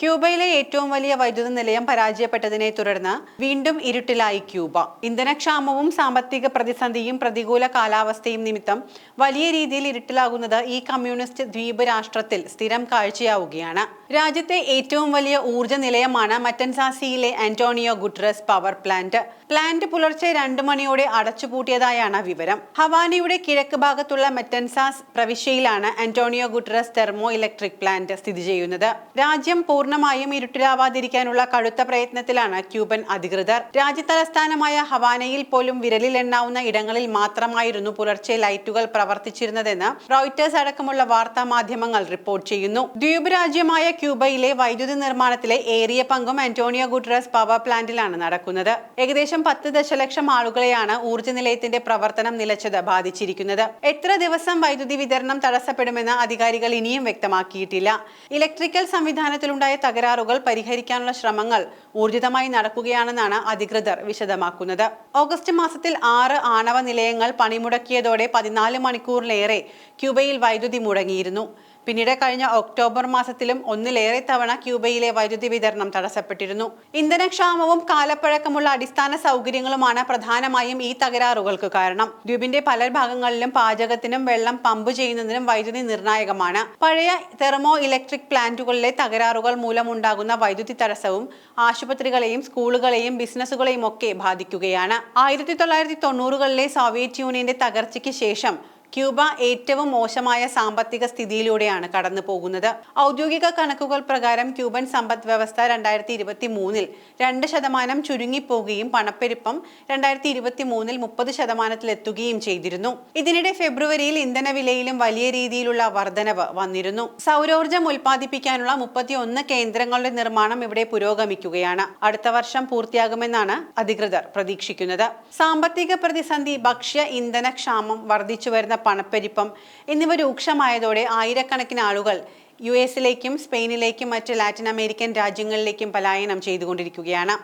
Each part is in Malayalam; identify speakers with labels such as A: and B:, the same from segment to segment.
A: ക്യൂബയിലെ ഏറ്റവും വലിയ വൈദ്യുത നിലയം പരാജയപ്പെട്ടതിനെ തുടർന്ന് വീണ്ടും ഇരുട്ടിലായി ക്യൂബ. ഇന്ധനക്ഷാമവും സാമ്പത്തിക പ്രതിസന്ധിയും പ്രതികൂല കാലാവസ്ഥയും നിമിത്തം വലിയ രീതിയിൽ ഇരുട്ടിലാകുന്നത് ഈ കമ്മ്യൂണിസ്റ്റ് ദ്വീപ് രാഷ്ട്രത്തിൽ സ്ഥിരം കാഴ്ചയാവുകയാണ്. രാജ്യത്തെ ഏറ്റവും വലിയ ഊർജ നിലയമാണ് മറ്റൻസാസിയിലെ Antonio Guiteras power plant. Plant പുലർച്ചെ രണ്ടു മണിയോടെ അടച്ചുപൂട്ടിയതായാണ് വിവരം. ഹവാനയുടെ കിഴക്ക് ഭാഗത്തുള്ള മെറ്റൻസാസ് പ്രവിശ്യയിലാണ് Antonio Guiteras thermo electric plant സ്ഥിതി ചെയ്യുന്നത്. രാജ്യം പൂർണമായും ഇരുട്ടിലാവാതിരിക്കാനുള്ള കടുത്ത പ്രയത്നത്തിലാണ് ക്യൂബൻ അധികൃതർ. രാജ്യതലസ്ഥാനമായ ഹവാനയിൽ പോലും വിരലിൽ എണ്ണാവുന്ന ഇടങ്ങളിൽ മാത്രമായിരുന്നു പുലർച്ചെ ലൈറ്റുകൾ പ്രവർത്തിച്ചിരുന്നതെന്ന് റോയിറ്റേഴ്സ് അടക്കമുള്ള വാർത്താ മാധ്യമങ്ങൾ റിപ്പോർട്ട് ചെയ്യുന്നു. ദ്വീപ് രാജ്യമായ ക്യൂബയിലെ വൈദ്യുതി നിർമ്മാണത്തിലെ ഏറിയ പങ്കും ആന്റോണിയോ ഗുട്രസ് പവർ പ്ലാന്റിലാണ് നടക്കുന്നത്. ഏകദേശം പത്ത് ദശലക്ഷം ആളുകളെയാണ് ഊർജ നിലയത്തിന്റെ പ്രവർത്തനം നിലച്ചത് ബാധിച്ചിരിക്കുന്നത്. എത്ര ദിവസം വൈദ്യുതി വിതരണം തടസ്സപ്പെടുമെന്ന് അധികാരികൾ ഇനിയും വ്യക്തമാക്കിയിട്ടില്ല. ഇലക്ട്രിക്കൽ സംവിധാനത്തിലുണ്ടായ തകരാറുകൾ പരിഹരിക്കാനുള്ള ശ്രമങ്ങൾ ഊർജിതമായി നടക്കുകയാണെന്നാണ് അധികൃതർ വിശദമാക്കുന്നത്. ഓഗസ്റ്റ് മാസത്തിൽ ആറ് ആണവ നിലയങ്ങൾ പണിമുടക്കിയതോടെ പതിനാല് മണിക്കൂറിലേറെ ക്യൂബയിൽ വൈദ്യുതി മുടങ്ങിയിരുന്നു. പിന്നീട് കഴിഞ്ഞ ഒക്ടോബർ മാസത്തിലും ഒന്നിലേറെ തവണ ക്യൂബയിലെ വൈദ്യുതി വിതരണം തടസ്സപ്പെട്ടിരുന്നു. ഇന്ധനക്ഷാമവും കാലപ്പഴക്കമുള്ള അടിസ്ഥാന സൗകര്യങ്ങളുമാണ് പ്രധാനമായും ഈ തകരാറുകൾക്ക് കാരണം. ദ്വീപിന്റെ പല ഭാഗങ്ങളിലും പാചകത്തിനും വെള്ളം പമ്പ് ചെയ്യുന്നതിനും വൈദ്യുതി നിർണായകമാണ്. പഴയ തെർമോ ഇലക്ട്രിക് പ്ലാന്റുകളിലെ തകരാറുകൾ മൂലമുണ്ടാകുന്ന വൈദ്യുതി തടസ്സവും ആശുപത്രികളെയും സ്കൂളുകളെയും ബിസിനസ്സുകളെയും ഒക്കെ ബാധിക്കുകയാണ്. ആയിരത്തി തൊള്ളായിരത്തി തൊണ്ണൂറുകളിലെ സോവിയറ്റ് യൂണിയന്റെ തകർച്ചയ്ക്ക് ശേഷം ക്യൂബ ഏറ്റവും മോശമായ സാമ്പത്തിക സ്ഥിതിയിലൂടെയാണ് കടന്നു പോകുന്നത്. ഔദ്യോഗിക കണക്കുകൾ പ്രകാരം ക്യൂബൻ സമ്പദ് വ്യവസ്ഥ രണ്ടായിരത്തി ഇരുപത്തി മൂന്നിൽ രണ്ട് ശതമാനം ചുരുങ്ങിപ്പോകുകയും പണപ്പെരുപ്പം രണ്ടായിരത്തി ഇരുപത്തി മൂന്നിൽ മുപ്പത് ശതമാനത്തിലെത്തുകയും ചെയ്തിരുന്നു. ഇതിനിടെ ഫെബ്രുവരിയിൽ ഇന്ധനവിലയിലും വലിയ രീതിയിലുള്ള വർധനവ് വന്നിരുന്നു. സൗരോർജം ഉൽപ്പാദിപ്പിക്കാനുള്ള മുപ്പത്തി ഒന്ന് കേന്ദ്രങ്ങളുടെ നിർമ്മാണം ഇവിടെ പുരോഗമിക്കുകയാണ്. അടുത്ത വർഷം പൂർത്തിയാകുമെന്നാണ് അധികൃതർ പ്രതീക്ഷിക്കുന്നത്. സാമ്പത്തിക പ്രതിസന്ധി ഭക്ഷ്യ ഇന്ധനക്ഷാമം വർദ്ധിച്ചു വരുന്ന പണപ്പെരുപ്പം എന്നിവ രൂക്ഷമായതോടെ ആയിരക്കണക്കിന് ആളുകൾ യു എസിലേക്കും സ്പെയിനിലേക്കും മറ്റ് ലാറ്റിൻ അമേരിക്കൻ രാജ്യങ്ങളിലേക്കും പലായനം ചെയ്തുകൊണ്ടിരിക്കുകയാണ്.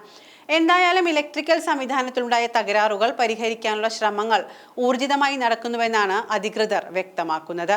A: എന്തായാലും ഇലക്ട്രിക്കൽ സംവിധാനത്തിലുണ്ടായ തകരാറുകൾ പരിഹരിക്കാനുള്ള ശ്രമങ്ങൾ ഊർജിതമായി നടക്കുന്നുവെന്നാണ് അധികൃതർ വ്യക്തമാക്കുന്നത്.